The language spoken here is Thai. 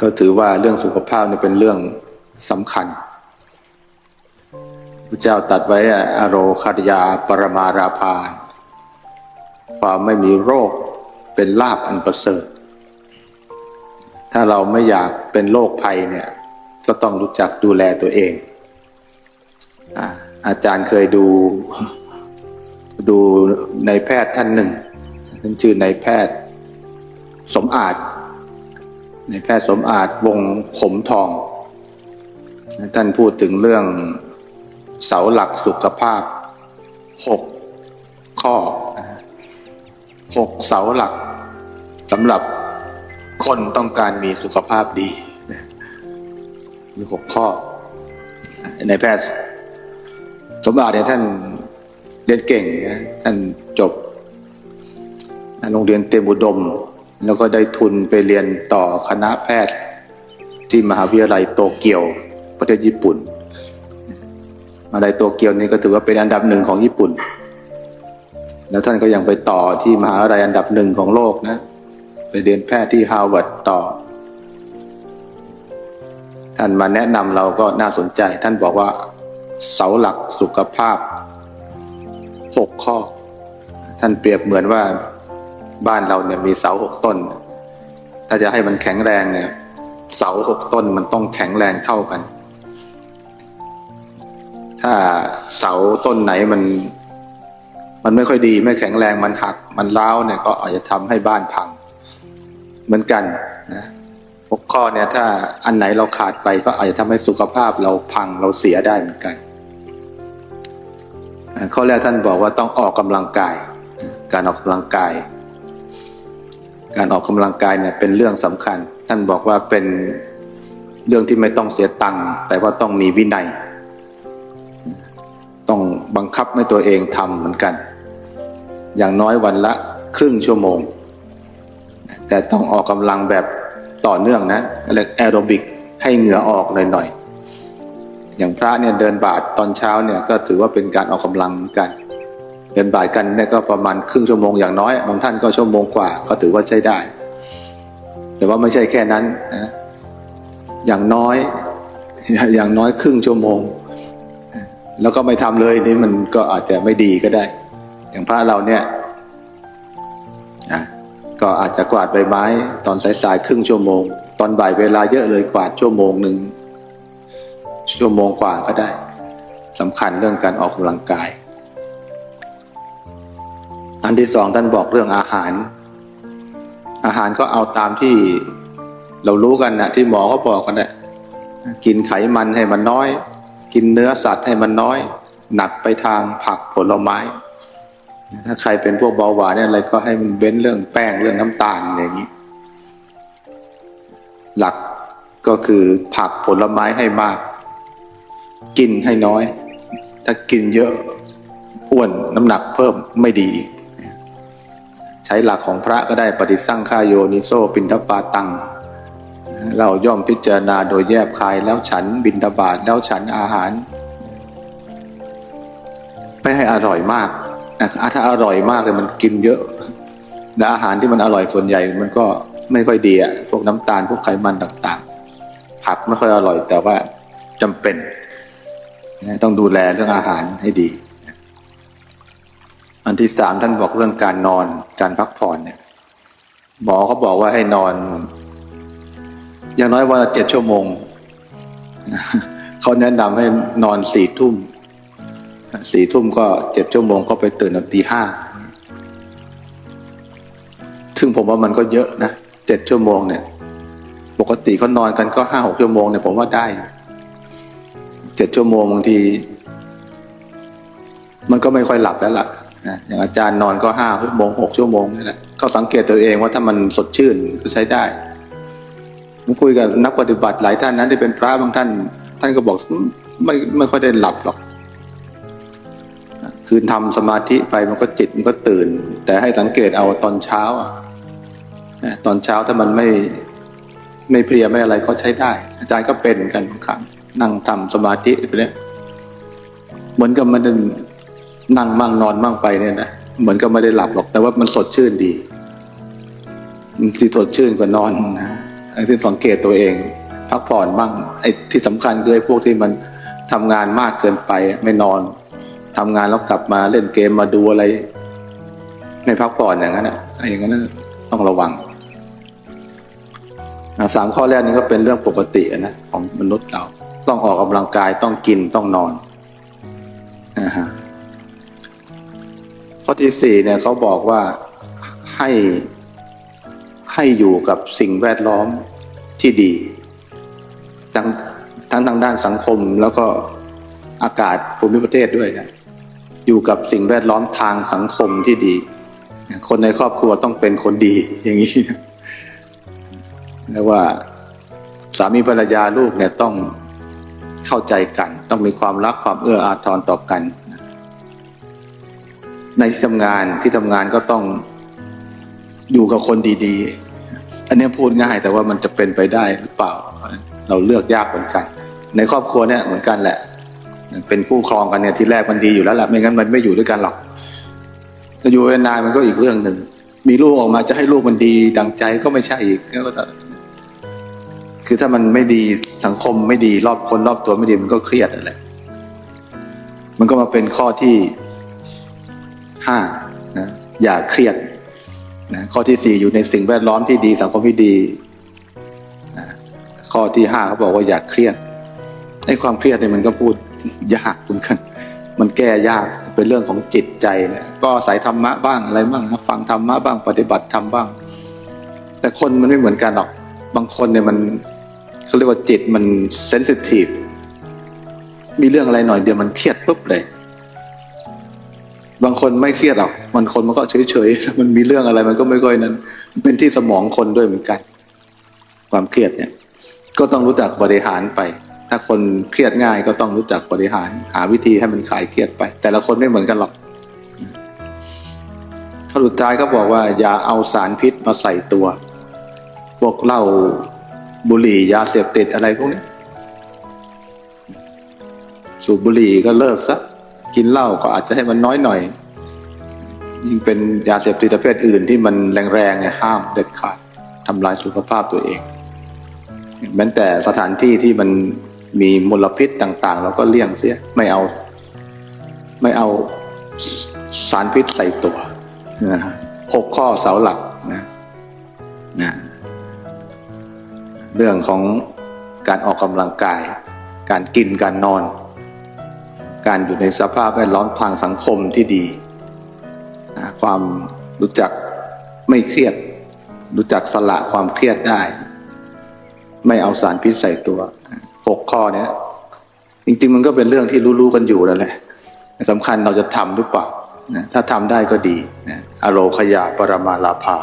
ก็ถือว่าเรื่องสุขภาพเนี่ยเป็นเรื่องสำคัญพระเจ้าตัดไว้อโรคาตยาปรมาราภาความไม่มีโรคเป็นลาภอันประเสริฐ ถ้าเราไม่อยากเป็นโรคภัยเนี่ย ก็ต้องรู้จักดูแลตัวเองอาจารย์เคยดูดูในแพทย์ท่านหนึ่งท่านชื่อในายแพทย์ สมอาจ ในแพทย์สมอาจวงขมทอง ท่านพูดถึงเรื่องเสาหลักสุขภาพหกข้อหกเสาหลักสำหรับคนต้องการมีสุขภาพดีมีหกข้อ ในแพทย์สมบัติเนี่ยท่านเรียนเก่งนะท่านจบโรงเรียนเตรียมอุดม แล้วก็ได้ทุนไปเรียนต่อคณะแพทย์ ที่มหาวิทยาลัยโตเกียวประเทศญี่ปุ่นมหาวิทยาลัยโตเกียวนี่ก็ถือว่าเป็นอันดับหนึ่งของญี่ปุ่น แล้วท่านก็ยังไปต่อที่มหาวิทยาลัยอันดับหนึ่งของโลกนะ ไปเรียนแพทย์ที่ฮาร์วาร์ดต่อ ท่านมาแนะนำเราก็น่าสนใจ ท่านบอกว่าเสาหลักสุขภาพหกข้อ ท่านเปรียบเหมือนว่า บ้านเราเนี่ยมีเสาหกต้น ถ้าจะให้มันแข็งแรงเนี่ย เสาหกต้นมันต้องแข็งแรงเท่ากัน ถ้าเสาต้นไหนมันมันไม่ค่อยดีไม่แข็งแรงมันหักมันร้าเนี่ยก็อาจจะทำให้บ้านพัง เหมือนกันนะหกข้อเนี่ยถ้าอันไหนเราขาดไปก็อาจจะทำให้สุขภาพเราพังเราเสียได้เหมือนกันข้อแรกท่านบอกว่าต้องออกกำลังกาย การออกกำลังกาย การออกกำลังกายเนี่ยเป็นเรื่องสำคัญ ท่านบอกว่าเป็นเรื่องที่ไม่ต้องเสียตังค์แต่ว่าต้องมีวินัย ต้องบังคับให้ตัวเองทำเหมือนกัน อย่างน้อยวันละครึ่งชั่วโมง แต่ต้องออกกำลังแบบต่อเนื่องนะเรียกแอโรบิกให้เหงื่อออกหน่อยๆอย่างพระเนี่ยเดินบาทตอนเช้าเนี่ยก็ถือว่าเป็นการออกกำลังกัน เดินบ่าทกันเนี่ยก็ประมาณครึ่งชั่วโมงอย่างน้อย บางท่านก็ชั่วโมงกว่าก็ถือว่าใช้ได้ แต่ว่าไม่ใช่แค่นั้นนะอย่างน้อยอย่างน้อยครึ่งชั่วโมง แล้วก็ไม่ทำเลยนี่มันก็อาจจะไม่ดีก็ได้ อย่างพระเราเนี่ยอะก็อาจจะกวาดใบไม้ ตอนสายๆครึ่งชั่วโมง ตอนบ่ายเวลาเยอะเลยกวาดชั่วโมงหนึ่งชั่วโมงกว่าก็ได้สำคัญเรื่องการออกกำลังกาย นที่สองท่านบอกเรื่องอาหาร อาหารก็เอาตามที่เรารู้กันนะที่หมอเขาบอกกันนะกินไขมันให้มันน้อย กินเนื้อสัตว์ให้มันน้อย หนักไปทางผักผลไม้ ถ้าใครเป็นพวกเบาหวานเนี่ยอะไรก็ให้มันเว้นเรื่องแป้งเรื่องน้ำตาลอย่างนี้ หลักก็คือผักผลไม้ให้มาก กินให้น้อย ถ้ากินเยอะอ้วนน้ำหนักเพิ่มไม่ดี ช้หลักของพระก็ได้ปฏิสั่งฆาโยนิโซปินทปาตัง เราย่อมพิจารณาโดยแยบคายแล้วฉันบินทบาทแล้วฉันอาหาร ไม่ให้อร่อยมากถ้าอร่อยมากเลยมันกินเยอะและอาหารที่มันอร่อยส่วนใหญ่มันก็ไม่ค่อยดีอะพวกน้ำตาลพวกไขมันต่างๆ ผักไม่ค่อยอร่อยแต่ว่าจำเป็น ต้องดูแลเรื่องอาหารให้ดี อันที่สามท่านบอกเรื่องการนอนการพักผ่อนเนี่ยหมอเขาบอกว่าให้นอน อย่างน้อยวันละเจ็ดชั่วโมง เขาแนะนำให้นอนสี่ทุ่มสี่ทุ่มก็เจ็ดชั่วโมงก็ไปตื่นตีห้าซึ่งผมว่ามันก็เยอะนะเจ็ดชั่วโมงเนี่ย ปกติเขานอนกันก็ห้าหกชั่วโมงเนี่ยผมว่าได้เจ็ดชั่วโมงบางที มันก็ไม่ค่อยหลับแล้วล่ะ นะอย่างอาจารย์นอนก็ห้าชั่วโมงหกชั่วโมงนี่แหละเขาสังเกตตัวเองว่าถ้ามันสดชื่นก็ใช้ได้ผมคุยกับนักปฏิบัติหลายท่านนั้นที่เป็นพระบางท่าน ท่านก็บอกไม่ไม่ค่อยได้หลับหรอกคืนทำสมาธิไปมันก็จิตมันก็ตื่น แต่ให้สังเกตเอาตอนเช้าอะนะตอนเช้าถ้ามันไม่ไม่เพลียไม่อะไรก็ใช้ได้ อาจารย์ก็เป็นเหมือนกันบางครั้งนั่งทำสมาธิไปเนี่ยเหมือนกับมัน นั่งมั่งนอนมั่งไปเนี่ยนะเหมือนกับไม่ได้หลับหรอก แต่ว่ามันสดชื่นดีมันที่สดชื่นกว่านอนนะไอ้ที่สังเกตตัวเอง พักผ่อนบ้างไอ้ที่สำคัญคือไอ้พวกที่มันทำงานมากเกินไป ไม่นอนทำงานแล้วกลับมาเล่นเกมมาดูอะไรไม่พักผ่อนอย่างนั้นอะไอ้อย่างนั้นต้องระวังสามข้อแรกนี้ก็เป็นเรื่องปกตินะของมนุษย์เรา ต้องออกกำลังกายต้องกินต้องนอนนะฮะ ข้อที่สี่เนี่ยเขาบอกว่าให้ให้อยู่กับสิ่งแวดล้อมที่ดีทั้งทั้งทางด้านสังคมแล้วก็อากาศภูมิประเทศด้วยนะอยู่กับสิ่งแวดล้อมทางสังคมที่ดี คนในครอบครัวต้องเป็นคนดีอย่างนี้นะเรียกว่าสามีภรรยาลูกเนี่ยต้องเข้าใจกัน ต้องมีความรักความเอื้ออาทรต่อกัน ในที่ทำงานที่ทำงานก็ต้องอยู่กับคนดีๆ อันนี้พูดง่ายแต่ว่ามันจะเป็นไปได้หรือเปล่า เราเลือกยากเหมือนกัน ในครอบครัวเนี่ยเหมือนกันแหละ เป็นคู่ครองกันเนี่ยที่แรกมันดีอยู่แล้วแหละไม่งั้นมันไม่อยู่ด้วยกันหรอกจะอยู่นานมันก็อีกเรื่องหนึ่งมีลูกออกมาจะให้ลูกมันดีดังใจก็ไม่ใช่อีกก็ต้องคือถ้ามันไม่ดีสังคมไม่ดีรอบคนรอบตัวไม่ดีมันก็เครียดนั่นแหละมันก็มาเป็นข้อที่ ห้านะอย่าเครียดนะข้อที่สี่อยู่ในสิ่งแวดล้อมที่ดีสังคมที่ดีนะข้อที่ห้าเขาบอกว่าอย่าเครียดไอ้ความเครียดเนี่ยมันก็พูดยากเหมือนกัน มันแก้ยากเป็นเรื่องของจิตใจนี่ยก็สายธรรมะบ้างอะไรบ้างนะฟังธรรมะบ้างปฏิบัติธรรมบ้าง แต่คนมันไม่เหมือนกันหรอก บางคนเนี่ยมันเขาเรียกว่าจิตมันเซนซิทีฟมีเรื่องอะไรหน่อยเดียวมันเครียดปุ๊บเลย บางคนไม่เครียดหรอกบางคนมันก็เฉยๆมันมีเรื่องอะไรมันก็ไม่ค่อยนั้นเป็นที่สมองคนด้วยเหมือนกัน ความเครียดเนี่ย ก็ต้องรู้จักบริหารไป ถ้าคนเครียดง่ายก็ต้องรู้จักบริหาร หาวิธีให้มันคลายเครียดไป แต่ละคนไม่เหมือนกันหรอกข้อสุดท้ายก็บอกว่า อย่าเอาสารพิษมาใส่ตัวพวกเหล้าบุหรี่ยาเสพติดอะไรพวกนี้สูบบุหรี่ก็เลิกซะ กินเหล้าก็อาจจะให้มันน้อยหน่อย ยิ่งเป็นยาเสพติดประเภทอื่นที่มันแรงๆเนี่ยห้ามเด็ดขาดทำลายสุขภาพตัวเองแม้แต่สถานที่ที่มันมีมลพิษต่าง ๆ เราก็เลี่ยงเสียไม่เอา ไม่เอาสารพิษใส่ตัวนะฮะหกข้อเสาหลักนะนะเรื่องของการออกกำลังกาย การกินการนอน การอยู่ในสภาพแวดล้อมทางสังคมที่ดีนะความรู้จักไม่เครียด รู้จักสละความเครียดได้ ไม่เอาสารพิษใส่ตัวหกข้อเนี้ยจริง ๆ มันก็เป็นเรื่องที่รู้ๆกันอยู่นั่นแหละสำคัญเราจะทำหรือเปล่านะถ้าทำได้ก็ดีนะอโรคยาปรมาลาภา